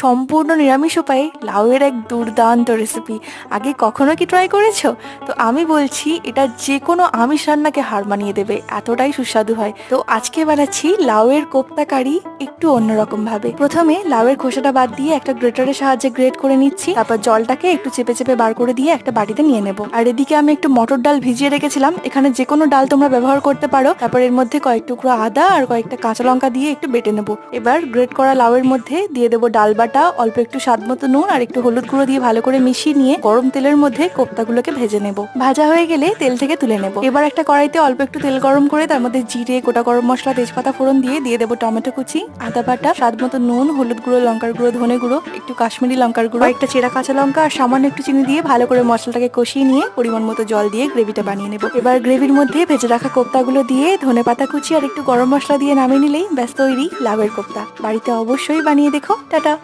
সম্পূর্ণ নিরামিষ উপায়ে লাউয়ের এক দুর্দান্ত রেসিপি আগে কখনো কি ট্রাই করেছ? তো আমি বলছি, এটা যে কোনো আমিষ রান্নাকে হার মানিয়ে দেবে, এতটাই সুস্বাদু হয়। তো আজকে বানাচ্ছি লাউয়ের কোপ্তা কারি একটু অন্যরকম ভাবে প্রথমে লাউয়ের খোসাটা বাদ দিয়ে একটা গ্রেটারের সাহায্যে গ্রেট করে নিচ্ছি। তারপর জলটাকে একটু চেপে চেপে বার করে দিয়ে একটা বাটিতে নিয়ে নেব। আর এদিকে আমি একটু মটর ডাল ভিজিয়ে রেখেছিলাম। এখানে যে কোনো ডাল তোমরা ব্যবহার করতে পারো। তারপর এর মধ্যে কয়েক টুকরো আদা আর কয়েকটা কাঁচা লঙ্কা দিয়ে একটু বেটে নেব। এবার গ্রেট করা লাউয়ের মধ্যে দিয়ে দেবো ডাল বাটা, অল্প একটু স্বাদ মতো নুন আর একটু হলুদ গুঁড়ো দিয়ে ভালো করে মিশিয়ে নিয়ে গরম তেলের মধ্যে কোপ্তাগুলোকে ভেজে নেব। ভাজা হয়ে গেলে তেল থেকে তুলে নেব। এবার একটা কড়াইতে অল্প একটু তেল গরম করে তার মধ্যে জিরে, গোটা গরম মশলা, তেজপাতা, ফোড়ন দিয়ে দিয়ে দেবো টমেটো কুচি, আদা বাটা, স্বাদ মতো নুন, হলুদ গুঁড়ো, লঙ্কার গুঁড়ো, ধনে গুঁড়ো, একটু কাশ্মীরি লঙ্কার গুঁড়ো, একটা চেরা কাঁচা লঙ্কা আর সামান্য একটু চিনি দিয়ে ভালো করে মশলাটাকে কষিয়ে নিয়ে পরিমাণ মতো জল দিয়ে গ্রেভিটা বানিয়ে নেব। এবার গ্রেভির মধ্যে ভেজে রাখা কোপ্তাগুলো দিয়ে ধনে পাতা কুচি আর একটু গরম মশলা দিয়ে নামিয়ে নিলেই ব্যস্ত তৈরি লাভের কোপ্তা। বাড়িতে অবশ্যই বানিয়ে দেখো। টাটা!